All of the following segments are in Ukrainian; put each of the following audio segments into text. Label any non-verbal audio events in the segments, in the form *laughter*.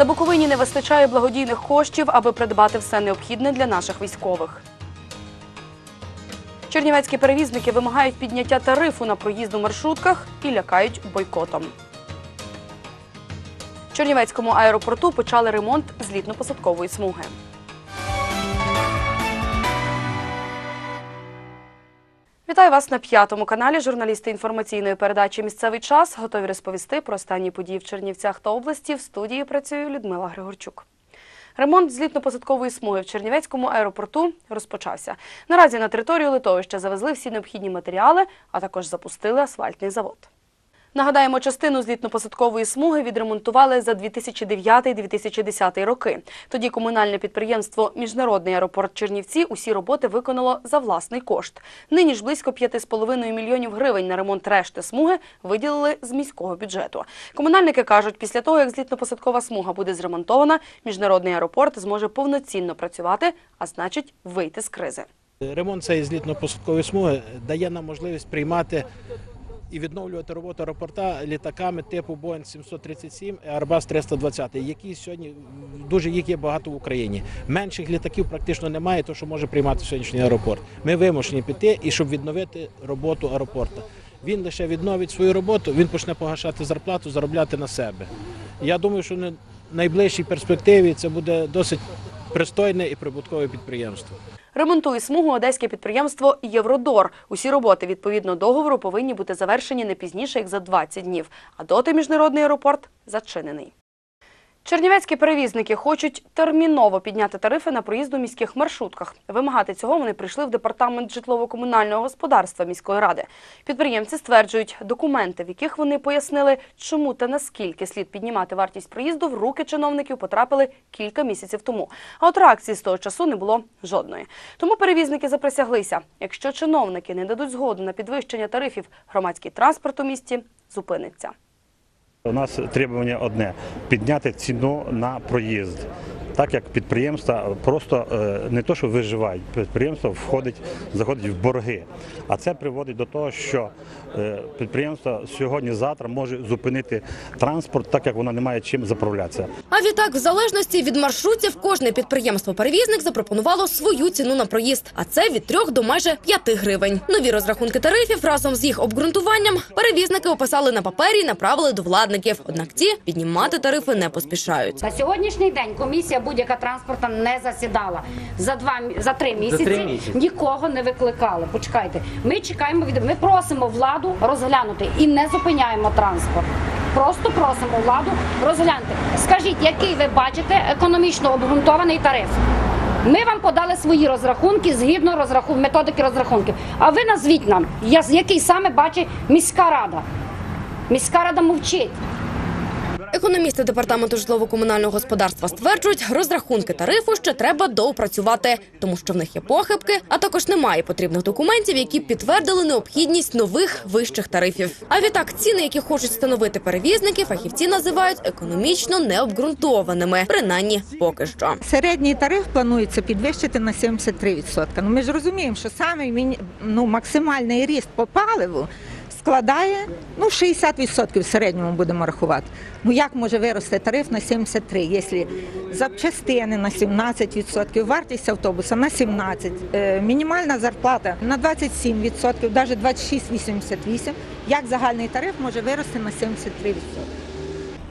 На Буковині не вистачає благодійних коштів, аби придбати все необхідне для наших військових. Чернівецькі перевізники вимагають підняття тарифу на проїзд у маршрутках і лякають бойкотом. В Чернівецькому аеропорту почали ремонт злітно-посадкової смуги. Вітаю вас на п'ятому каналі. Журналісти інформаційної передачі Місцевий час готові розповісти про останні події в Чернівцях та області. В студії працює Людмила Григорчук. Ремонт злітно-посадкової смуги в Чернівецькому аеропорту розпочався. Наразі на територію литовища завезли всі необхідні матеріали, а також запустили асфальтний завод. Нагадаємо, частину злітно-посадкової смуги відремонтували за 2009-2010 роки. Тоді комунальне підприємство Міжнародний аеропорт Чернівці усі роботи виконало за власний кошт. Нині ж близько 5,5 мільйонів гривень на ремонт решти смуги виділили з міського бюджету. Комунальники кажуть, після того, як злітно-посадкова смуга буде зремонтована, міжнародний аеропорт зможе повноцінно працювати, а значить вийти з кризи. Ремонт цієї злітно-посадкової смуги дає нам можливість приймати і відновлювати роботу аеропорта літаками типу Boeing 737 і Airbus 320, які сьогодні дуже їх є багато в Україні. Менших літаків практично немає, то що може приймати сьогоднішній аеропорт. Ми вимушені піти і щоб відновити роботу аеропорту. Він лише відновить свою роботу, він почне погашати зарплату, заробляти на себе. Я думаю, що в найближчій перспективі це буде досить пристойне і прибуткове підприємство. Ремонтує смугу одеське підприємство Євродор. Усі роботи відповідно договору повинні бути завершені не пізніше як за 20 днів. А доти міжнародний аеропорт зачинений. Чернівецькі перевізники хочуть терміново підняти тарифи на проїзд у міських маршрутках. Вимагати цього вони прийшли в департамент житлово-комунального господарства міської ради. Підприємці стверджують, документи, в яких вони пояснили, чому та наскільки слід піднімати вартість проїзду, в руки чиновників потрапили кілька місяців тому. А от реакції з того часу не було жодної. Тому перевізники заприсяглися: якщо чиновники не дадуть згоду на підвищення тарифів, громадський транспорт у місті зупиниться. У нас требування одне підняти ціну на проїзд. Так як підприємства просто е, не то, що виживають, підприємство входить, заходить в борги. А це приводить до того, що е, підприємство сьогодні-завтра може зупинити транспорт, так як воно не має чим заправлятися. А відтак, в залежності від маршрутів, кожне підприємство-перевізник запропонувало свою ціну на проїзд, а це від 3 до майже 5 гривень. Нові розрахунки тарифів разом з їх обґрунтуванням перевізники описали на папері і направили до владників. Однак ті піднімати тарифи не поспішають. На сьогоднішній день комісія будь-яка транспортна не засідала. За два мі- за три місяці, нікого не викликали. Почекайте, ми чекаємо від ми просимо владу розглянути і не зупиняємо транспорт. Просто просимо владу розглянути. Скажіть, який ви бачите економічно обґрунтований тариф? Ми вам подали свої розрахунки згідно розрахун... методики розрахунків. А ви назвіть нам, який саме бачить міська рада. Міська рада мовчить. Економісти департаменту житлово-комунального господарства стверджують, розрахунки тарифу ще треба доопрацювати, тому що в них є похибки, а також немає потрібних документів, які б підтвердили необхідність нових вищих тарифів. А відтак ціни, які хочуть встановити перевізники, фахівці називають економічно необґрунтованими, принаймні поки що. Середній тариф планується підвищити на 73%. Ну, ми ж розуміємо, що саме ну, максимальний ріст по паливу складає ну, 60% в середньому будемо рахувати. Ну як може вирости тариф на 73%, якщо запчастини на 17%, вартість автобуса на 17%, е, мінімальна зарплата на 27%, навіть 26,88%, як загальний тариф може вирости на 73%?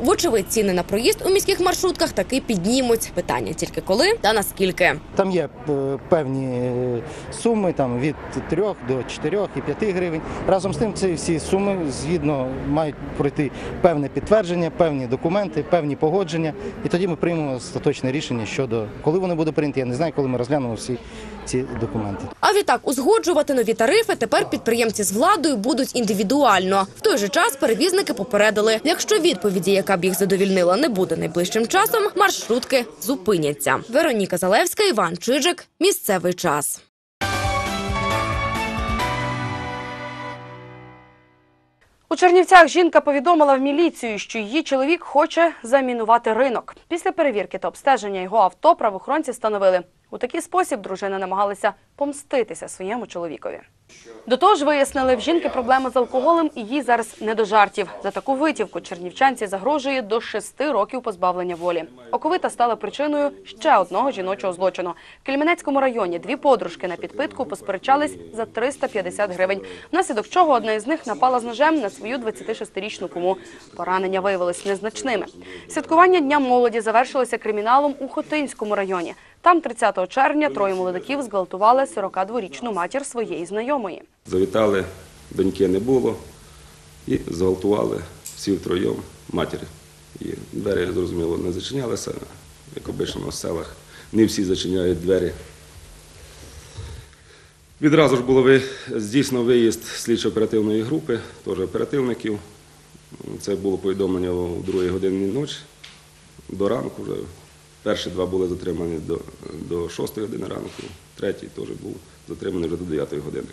Вочевидь, ціни на проїзд у міських маршрутках таки піднімуть. Питання тільки коли та наскільки. Там є е, певні е, суми там, від 3 до 4 і 5 гривень. Разом з тим, ці всі суми згідно мають пройти певне підтвердження, певні документи, певні погодження. І тоді ми приймемо остаточне рішення щодо коли вони будуть прийняті. Я не знаю, коли ми розглянемо всі ці документи. А відтак узгоджувати нові тарифи тепер підприємці з владою будуть індивідуально. В той же час перевізники попередили, якщо відповіді, яка б їх задовільнила, не буде найближчим часом, маршрутки зупиняться. Вероніка Залевська, Іван Чижик. Місцевий час. У Чернівцях жінка повідомила в міліцію, що її чоловік хоче замінувати ринок. Після перевірки та обстеження його авто правоохоронці встановили. У такий спосіб дружина намагалася помститися своєму чоловікові. До того ж, вияснили, в жінки проблема з алкоголем і їй зараз не до жартів. За таку витівку чернівчанці загрожує до шести років позбавлення волі. Оковита стала причиною ще одного жіночого злочину. В Кельменецькому районі дві подружки на підпитку посперечались за 350 гривень, внаслідок чого одна із них напала з ножем на свою 26-річну куму. Поранення виявились незначними. Святкування Дня молоді завершилося криміналом у Хотинському районі. Там 30 червня троє молодиків зґвалтували 42-річну матір своєї знайомої. Завітали, доньки не було і зґвалтували всі втроєм матері. І двері, зрозуміло, не зачинялися, як обично в селах. Не всі зачиняють двері. Відразу ж було здійснено виїзд слідчо-оперативної групи, теж оперативників. Це було повідомлення о 2 годині ночі до ранку вже. Перші два були затримані до, до 6 години ранку, третій теж був затриманий вже до 9 години.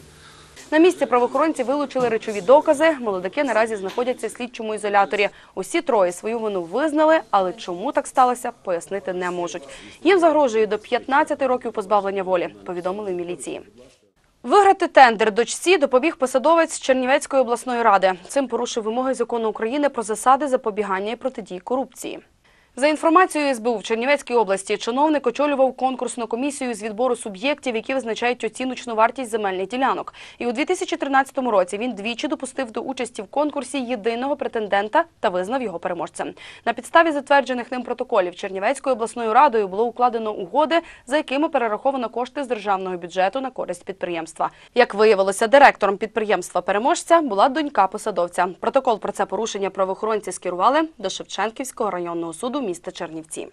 На місці правоохоронці вилучили речові докази. Молодики наразі знаходяться в слідчому ізоляторі. Усі троє свою вину визнали, але чому так сталося, пояснити не можуть. Їм загрожує до 15 років позбавлення волі, повідомили в міліції. Виграти тендер дочці допоміг посадовець Чернівецької обласної ради. Цим порушив вимоги закону України про засади запобігання і протидії корупції. За інформацією СБУ в Чернівецькій області, чиновник очолював конкурсну комісію з відбору суб'єктів, які визначають оціночну вартість земельних ділянок. І у 2013 році він двічі допустив до участі в конкурсі єдиного претендента та визнав його переможцем. На підставі затверджених ним протоколів Чернівецькою обласною радою було укладено угоди, за якими перераховано кошти з державного бюджету на користь підприємства. Як виявилося, директором підприємства переможця була донька посадовця. Протокол про це порушення правоохоронці скерували до Шевченківського районного суду міста Чернівці.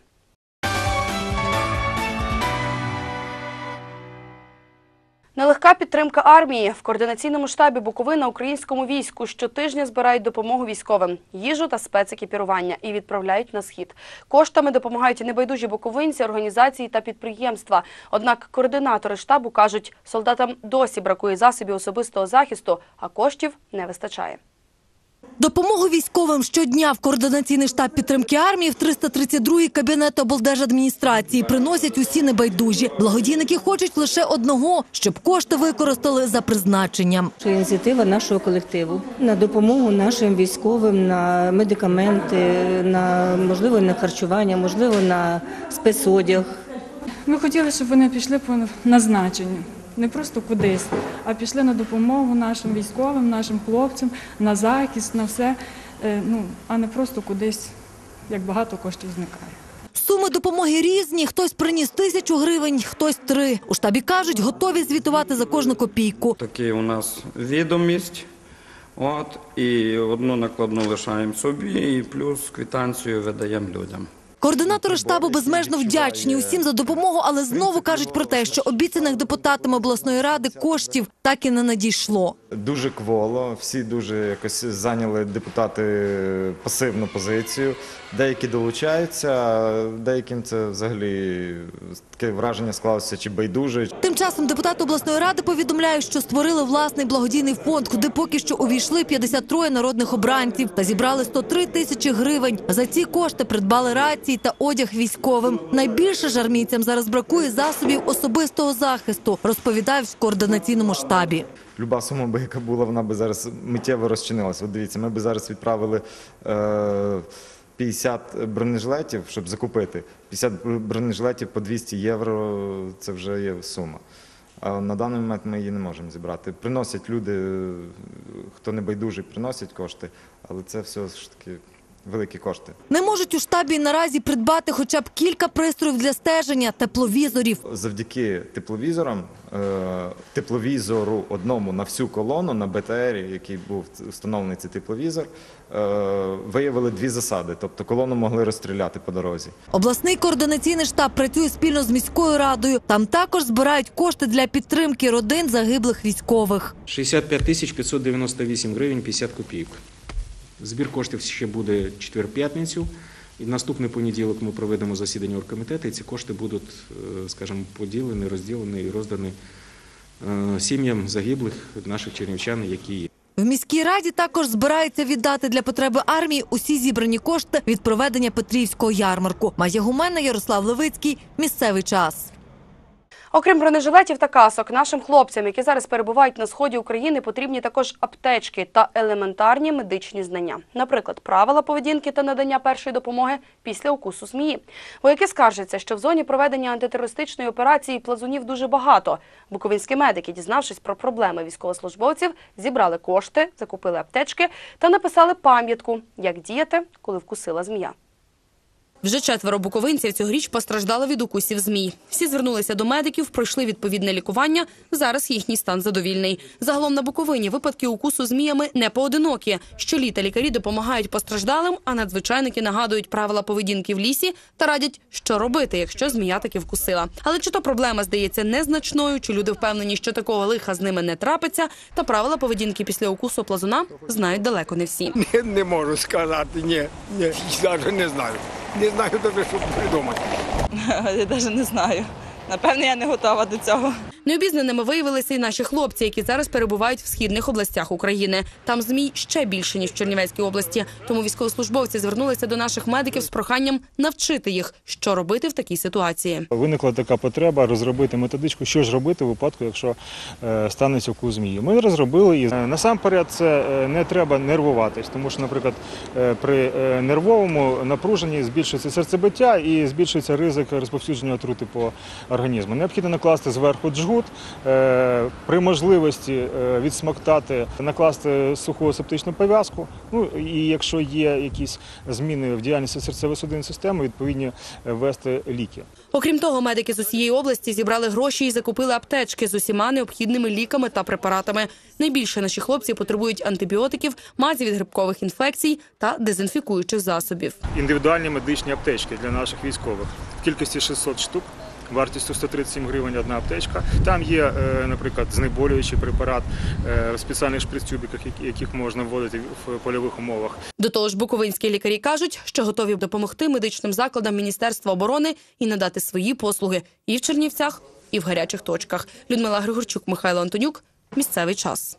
Нелегка підтримка армії в координаційному штабі Буковина українському війську щотижня збирають допомогу військовим, їжу та спецекіпірування і відправляють на схід. Коштами допомагають небайдужі буковинці, організації та підприємства. Однак координатори штабу кажуть, солдатам досі бракує засобів особистого захисту, а коштів не вистачає. Допомогу військовим щодня в координаційний штаб підтримки армії в 332-й кабінет облдержадміністрації приносять усі небайдужі. Благодійники хочуть лише одного, щоб кошти використали за призначенням. Це ініціатива нашого колективу на допомогу нашим військовим на медикаменти, на можливо на харчування, можливо на спецодяг. Ми хотіли, щоб вони пішли по назначенню, не просто кудись, а пішли на допомогу нашим військовим, нашим хлопцям, на захист, на все, е, ну, а не просто кудись, як багато коштів зникає. Суми допомоги різні. Хтось приніс тисячу гривень, хтось три. У штабі кажуть, готові звітувати за кожну копійку. Такий у нас відомість. От, і одну накладну лишаємо собі, і плюс квитанцію видаємо людям. Координатори штабу безмежно вдячні усім за допомогу, але знову кажуть про те, що обіцяних депутатами обласної ради коштів так і не надійшло. Дуже кволо, всі дуже якось зайняли депутати пасивну позицію. Деякі долучаються, деяким це взагалі таке враження склалося чи байдуже. Тим часом депутати обласної ради повідомляють, що створили власний благодійний фонд, куди поки що увійшли 53 народних обранців та зібрали 103 тисячі гривень. За ці кошти придбали рації та одяг військовим. Найбільше ж армійцям зараз бракує засобів особистого захисту, розповідають в координаційному штабі. Люба сума би яка була, вона би зараз миттєво розчинилася. От дивіться, ми би зараз відправили е, 50 бронежилетів, щоб закупити. 50 бронежилетів по 200 євро це вже є сума. А на даний момент ми її не можемо зібрати. Приносять люди, хто не байдужий, приносять кошти, але це все ж таки великі кошти. Не можуть у штабі наразі придбати хоча б кілька пристроїв для стеження, тепловізорів. Завдяки тепловізорам, е, тепловізору одному на всю колону на БТР, який був встановлений цей тепловізор, е, виявили дві засади. Тобто колону могли розстріляти по дорозі. Обласний координаційний штаб працює спільно з міською радою. Там також збирають кошти для підтримки родин загиблих військових. 65 тисяч 598 гривень 50 копійок. Збір коштів ще буде четвер-п'ятницю. І наступний понеділок ми проведемо засідання оргкомітету, і ці кошти будуть, е, скажімо, поділені, розділені і роздані е, сім'ям загиблих наших чернівчан, які є. В міській раді також збираються віддати для потреби армії усі зібрані кошти від проведення Петрівського ярмарку. Має гумена Ярослав Левицький. Місцевий час. Окрім бронежилетів та касок, нашим хлопцям, які зараз перебувають на сході України, потрібні також аптечки та елементарні медичні знання. Наприклад, правила поведінки та надання першої допомоги після укусу змії. Вояки скаржаться, що в зоні проведення антитерористичної операції плазунів дуже багато. Буковинські медики, дізнавшись про проблеми військовослужбовців, зібрали кошти, закупили аптечки та написали пам'ятку, як діяти, коли вкусила змія. Вже четверо буковинців цьогоріч постраждали від укусів змій. Всі звернулися до медиків, пройшли відповідне лікування. Зараз їхній стан задовільний. Загалом на Буковині випадки укусу зміями не поодинокі. Щоліта лікарі допомагають постраждалим, а надзвичайники нагадують правила поведінки в лісі та радять, що робити, якщо змія таки вкусила. Але чи то проблема здається незначною, чи люди впевнені, що такого лиха з ними не трапиться, та правила поведінки після укусу плазуна знають далеко не всі. *laughs* Не, можу сказати, ні, ні, не знаю. Не знаю навіть, що придумати. *laughs* Я навіть не знаю. Напевне, я не готова до цього. Необізнаними виявилися і наші хлопці, які зараз перебувають в східних областях України. Там змій ще більше ніж в Чернівецькій області. Тому військовослужбовці звернулися до наших медиків з проханням навчити їх, що робити в такій ситуації. Виникла така потреба розробити методичку, що ж робити в випадку, якщо е, станеться укус змії. Ми розробили і е, насамперед це е, не треба нервуватись, тому що, наприклад, при нервовому напруженні збільшується серцебиття і збільшується ризик розповсюдження отрути по організму. Необхідно накласти зверху джгут, е, при можливості е, відсмоктати, накласти суху септичну пов'язку. Ну і якщо є якісь зміни в діяльності серцево-судинної системи, відповідні е, ввести ліки. Окрім того, медики з усієї області зібрали гроші і закупили аптечки з усіма необхідними ліками та препаратами. Найбільше наші хлопці потребують антибіотиків, мазі від грибкових інфекцій та дезінфікуючих засобів. Індивідуальні медичні аптечки для наших військових в кількості 600 штук. Вартістю 137 гривень одна аптечка. Там є, е, наприклад, знеболюючий препарат е, в спеціальних шприц-тюбиках, яких можна вводити в польових умовах. До того ж, буковинські лікарі кажуть, що готові допомогти медичним закладам Міністерства оборони і надати свої послуги і в Чернівцях, і в гарячих точках. Людмила Григорчук, Михайло Антонюк. Місцевий час.